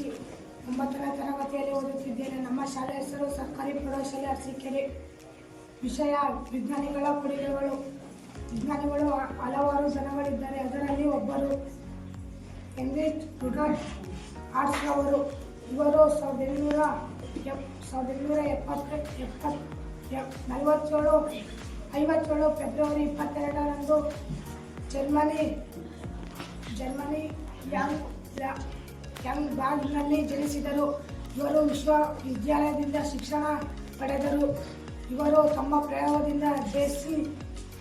C ಒಂಬತ್ತನೇ ತರಗತಿಯಲ್ಲಿ ಓದುತ್ತಿದ್ದೇನೆ. ನಮ್ಮ ಶಾಲೆ ಹೆಸರು ಸರ್ಕಾರಿ ಪ್ರೌಢಶಾಲೆ ಅರಸಿಕೆರೆ. ವಿಷಯ, ವಿಜ್ಞಾನಿಗಳ ಕೊಡುಗೆಗಳು. ವಿಜ್ಞಾನಿಗಳು ಹಲವಾರು ಜನಗಳಿದ್ದಾರೆ. ಅದರಲ್ಲಿ ಒಬ್ಬರು ಎನ್ರಿಚ್ ರುಡಾಲ್ಫ್ ಆರ್ಟ್ಸ್ ಅವರು. ಇವರು ಸಾವಿರದ ಎಂಟುನೂರ ಎಪ್, ಸಾವಿರದ ಎಂಟುನೂರ ಎಪ್ಪತ್ತ ಎಪ್ಪತ್ತು ನಲವತ್ತೇಳು, ಐವತ್ತೇಳು ಫೆಬ್ರವರಿ ಇಪ್ಪತ್ತೆರಡರಂದು ಜರ್ಮನಿ ಜರ್ಮನಿ ಯಾಂಗ್ ಯಂಗ್ ಜನಿಸಿದರು. ಇವರು ವಿಶ್ವವಿದ್ಯಾಲಯದಿಂದ ಶಿಕ್ಷಣ ಪಡೆದರು. ಇವರು ತಮ್ಮ ಪ್ರಯೋಗದಿಂದ ಜೆಸಿ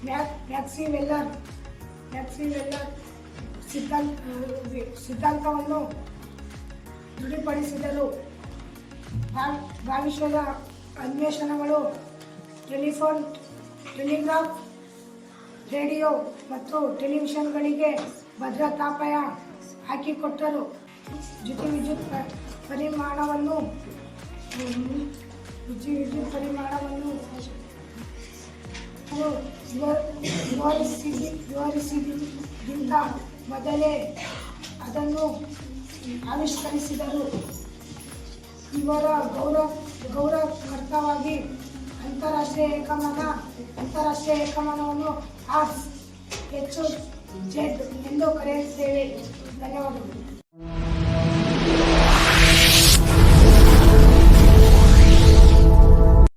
ಮ್ಯಾಕ್ ಮ್ಯಾಕ್ಸಿ ವೆಲ್ಲರ್ ಸಿದ್ಧಾಂತ ಸಿದ್ಧಾಂತವನ್ನು ದೃಢಪಡಿಸಿದರು. ಭವಿಷ್ಯದ ಅನ್ವೇಷಣೆಗಳು ಟೆಲಿಫೋನ್, ಟೆಲಿಗ್ರಾಫ್, ರೇಡಿಯೋ ಮತ್ತು ಟೆಲಿವಿಷನ್ಗಳಿಗೆ ಭದ್ರತಾಪಾಯ ಹಾಕಿಕೊಟ್ಟರು. ಜೊತೆ ವಿದ್ಯುತ್ ಪರಿಮಾಣವನ್ನು ವಿದ್ಯುತ್ ಪರಿಮಾಣವನ್ನು ವಿವರಿಸಿದ ವಿವ- ವಿವರಿಸಿದಿ ವಿವರಿಸಿದಿಂದ ಮೊದಲೇ ಅದನ್ನು ಆವಿಷ್ಕರಿಸಿದರು. ಇವರ ಗೌರವ, ಗೌರವಾರ್ಥವಾಗಿ ಅಂತಾರಾಷ್ಟ್ರೀಯ ಏಕಮಾನ, ಅಂತಾರಾಷ್ಟ್ರೀಯ ಏಕಮಾನವನ್ನು ಆರ್ಸ್ ಹೆಚ್ಚು ಜೆಡ್ ಎಂದು ಕರೆಯುತ್ತೇವೆ. ಧನ್ಯವಾದಗಳು.